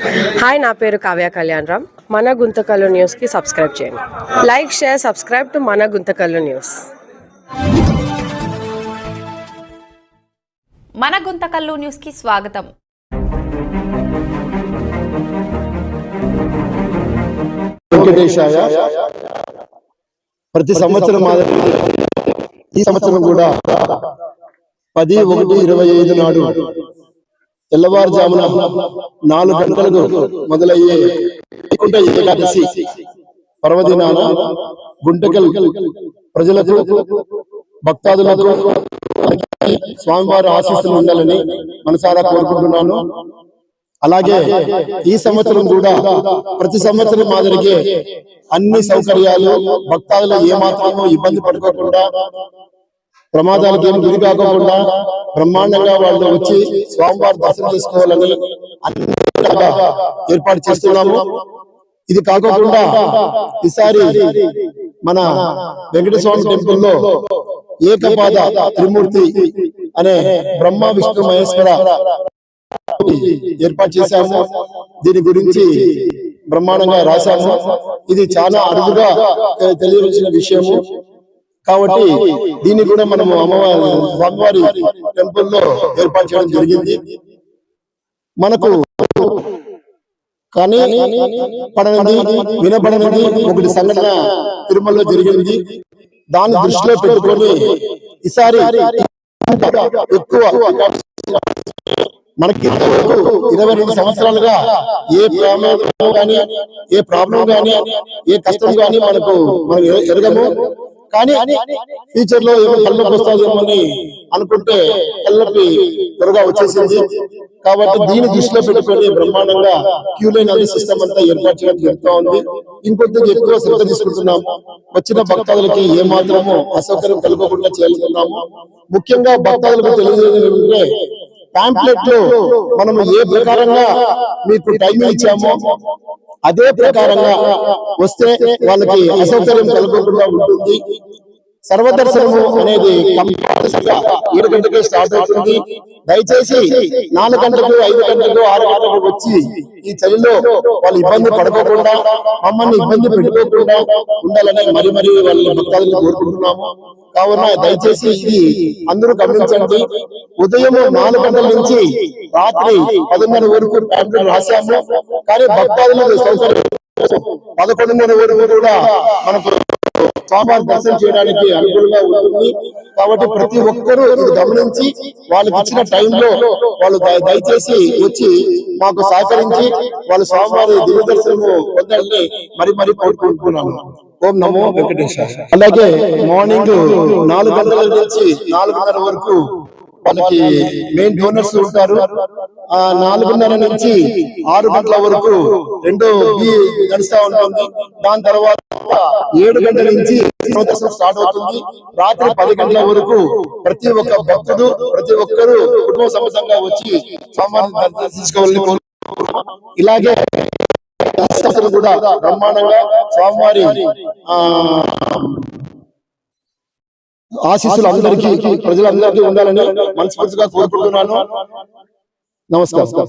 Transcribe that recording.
Hi నా పేరు కావ్య కళ్యాణ్ రామ్. మన గుంతకల్లు న్యూస్కి సబ్స్క్రైబ్ చేయండి. లైక్ షేర్ సబ్స్క్రైబ్ టు మన గుంతకల్లు న్యూస్ మన గుంతకల్లు న్యూస్కి స్వాగతం. వెంకటేశాయ ప్రతి సంవత్సరం మాదిరి ఈ సంవత్సరం కూడా పది ఒకటి ఇరవై ఐదు నాడు తెల్లవారుజామున నాలుగు గంటలకు మొదలయ్యే వైకుంఠ ఏకాదశి పర్వదినాన గుంటకల్ ప్రజలకు భక్తాదులకు స్వామివారి ఆశీస్సులు ఉండాలని మనసారా కోరుకుంటున్నాను. అలాగే ఈ సంవత్సరం కూడా ప్రతి సంవత్సరం మాదిరిగే అన్ని సౌకర్యాలు భక్తాదులు ఏమాత్రమూ ఇబ్బంది పడుకోకుండా ప్రమాదాలకు ఏమి గురి కాకుండా బ్రహ్మాండంగా వాళ్ళు వచ్చి స్వామివారి దర్శనం చేసుకోవాలని ఏర్పాటు చేస్తున్నాము. ఇది కాకుండా ఈసారి మన వెంకటస్వామి టెంపుల్లో ఏకపాద త్రిమూర్తి అనే బ్రహ్మ విష్ణు మహేశ్వర ఏర్పాటు చేశాము. దీని గురించి బ్రహ్మాండంగా రాశాము. ఇది చాలా అరుదుగా తెలియవలసిన విషయము. కాబట్టి దీన్ని కూడా మనము అమ్మవారి స్వామివారి టెంపుల్లో ఏర్పాటు చేయడం జరిగింది. మనకు కానీ పడనది వినపడనది ఒకటి సంఘటన తిరుమలలో జరిగింది. దాన్ని దృష్టిలో పెట్టుకొని ఈసారి ఎక్కువ మనకి ఇరవై రెండు సంవత్సరాలుగా ఏ ప్రమాదం కానీ ఏ ప్రాబ్లం కానీ ఏ కష్టం కానీ మనకు మనం ఎరగము. కానీ ఫ్యూచర్లో ఏమో కళ్ళకి వస్తుందేమో అని అనుకుంటే కళ్ళకి త్వరగా వచ్చేసింది. కాబట్టి దీన్ని దృష్టిలో పెట్టుకొని బ్రహ్మాండంగా క్యూ లైన్ అనే సిస్టమ్ అంతా ఏర్పాటు చేయడం జరుగుతూ ఉంది. ఇంకొంచెం ఎక్కువ శ్రద్ధ తీసుకుంటున్నాము వచ్చిన భక్తాదులకి ఏ మాత్రము అసౌకర్యం కలగకుండా చేయాలనుకున్నాము. ముఖ్యంగా భక్తాదులకు తెలియజేయడం ఏమంటే పాంప్లెట్లో మనము ఏ ప్రకారంగా మీకు టైం ఇచ్చామో అదే ప్రకారంగా వస్తే వాళ్ళకి అసౌకర్యం కలగకుండా ఉంటుంది. సర్వదర్శనము అనేది కంపల్సరిగా ఏడు గంటకే స్టార్ట్ అవుతుంది. దయచేసి నాలుగు గంటలకు ఐదు గంటలకు ఆరు గంటలకు వచ్చి ఈ చలిలో వాళ్ళు ఇబ్బంది పడుకోకుండా మమ్మల్ని ఇబ్బంది పెట్టుకోకుండా ఉండాలని మరి మరి వాళ్ళ భక్తాదులను కోరుకుంటున్నాము. కావున దయచేసి ఇది అందరూ గమనించండి. ఉదయం నాలుగు గంటల నుంచి రాత్రి పదిన్నర వరకు ప్యాంట్లు రాశాము. కానీ భక్తాదులకు సౌకర్యం పదకొండున్నర వరకు కూడా మనకు స్వామివారి దర్శనం చేయడానికి అనుకూలంగా ఉంటుంది. కాబట్టి ప్రతి ఒక్కరూ గమనించి వాళ్ళకి ఇచ్చిన టైంలో వాళ్ళు దయచేసి వచ్చి మాకు సహకరించి వాళ్ళ స్వామివారి దివ్య దర్శనము మరి మరి కోరుకుంటున్నాను. ఓం నమో వెంకటేశ్వర అలాగే మార్నింగ్ నాలుగు గంటల నుంచి నాలుగున్నర వరకు వాళ్ళకి మెయిన్ డోనర్స్ ఉంటారు. ఆ నాలుగున్నర నుంచి ఆరు గంటల వరకు రెండో బి నడుస్తా ఉంటుంది. దాని తర్వాత ఏడు గంటల నుంచి దర్శనం స్టార్ట్ అవుతుంది. రాత్రి పది గంటల వరకు ప్రతి ఒక్క భక్తుడు ప్రతి ఒక్కరు కుటుంబ సమేతంగా వచ్చి స్వామివారిని దర్శనం కోరుకుంటున్నాం. ఇలాగే కూడా బ్రహ్మాండంగా స్వామివారి ఆ ఆశీస్సులు అందరికీ ప్రజలందరికీ ఉండాలని మనస్ఫూర్తిగా కోరుకుంటున్నాను. నమస్కారం.